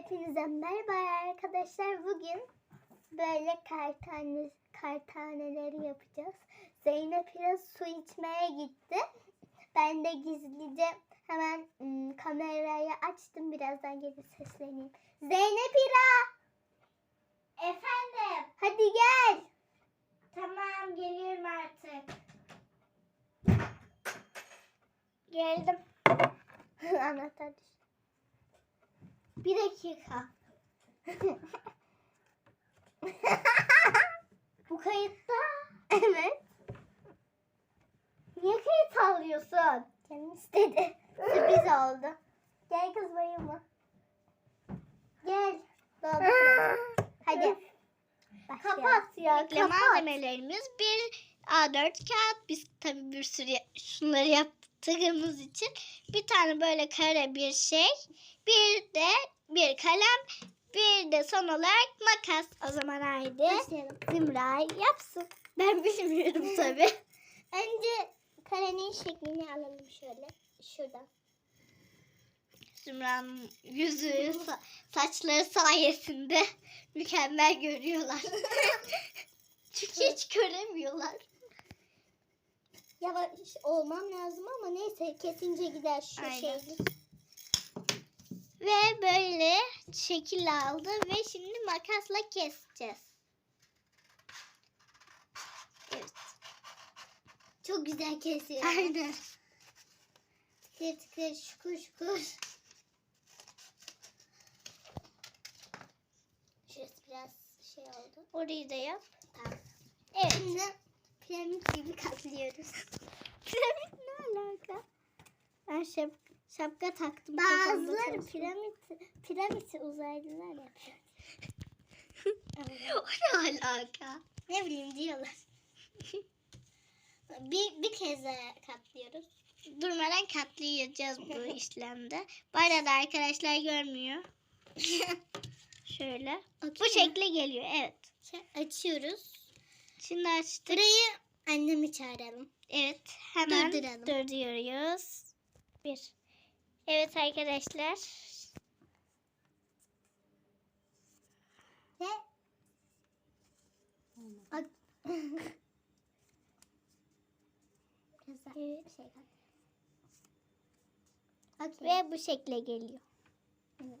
Hepinize merhaba arkadaşlar. Bugün böyle kartane, kartaneleri yapacağız. Zeynep biraz su içmeye gitti. Ben de gizlice hemen ım, kamerayı açtım. Birazdan gelir sesleneyim. Zeynep İra! Efendim. Hadi gel. Tamam geliyorum artık. Geldim. Anahtar düştü. Bir dakika. Bu kayıtta. Evet. Niye kayıt alıyorsun? Canım istedi. Sürpriz oldu. Gel kız bayılma. Gel. Doldur. Hadi. Başlayalım. Kapat ya Bekle malzemelerimiz bir A4 kağıt. Biz tabii bir sürü şunları yaptığımız için bir tane böyle kare bir şey. Bir de bir kalem. Bir de son olarak makas. O zaman haydi. Başlayalım. Zümra yapsın. Ben bilmiyorum tabii. Önce karenin şeklini alalım şöyle. Şuradan. Zümra'nın yüzü, sa- saçları sayesinde mükemmel görüyorlar. Çünkü hiç göremiyorlar. Yavaş olmam lazım ama neyse kesince gider şu Aynen. şeylik. Ve böyle şekil aldı ve şimdi makasla keseceğiz. Evet. Çok güzel kesiyor. Aynen. Tıkır tıkır şukur şukur. Şurası biraz şey oldu. Orayı da yap. Tamam. Evet. Şimdi piramit gibi katlıyoruz. Piramit ne alaka? Ben şap şapka taktım. Bazıları piramit, piramit uzaylılar yapıyor. o ne alaka? Ne bileyim diyorlar. bir, bir kez daha katlıyoruz. Durmadan katlayacağız bu işlemde. Bu arada arkadaşlar görmüyor. Şöyle. Bu Okey mi? şekle geliyor. Evet. Şey, açıyoruz. Şimdi açtık. Burayı annemi çağıralım. Evet. Hemen Durduralım. durduruyoruz. Bir. Evet arkadaşlar. Ve daha Evet. şey. Okey. Ve bu şekle geliyor.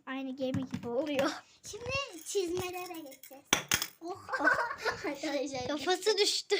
Aynı gemi gibi oluyor. Şimdi çizmelere geçeceğiz. Oh. Arkadaşlar. Kafası düştü.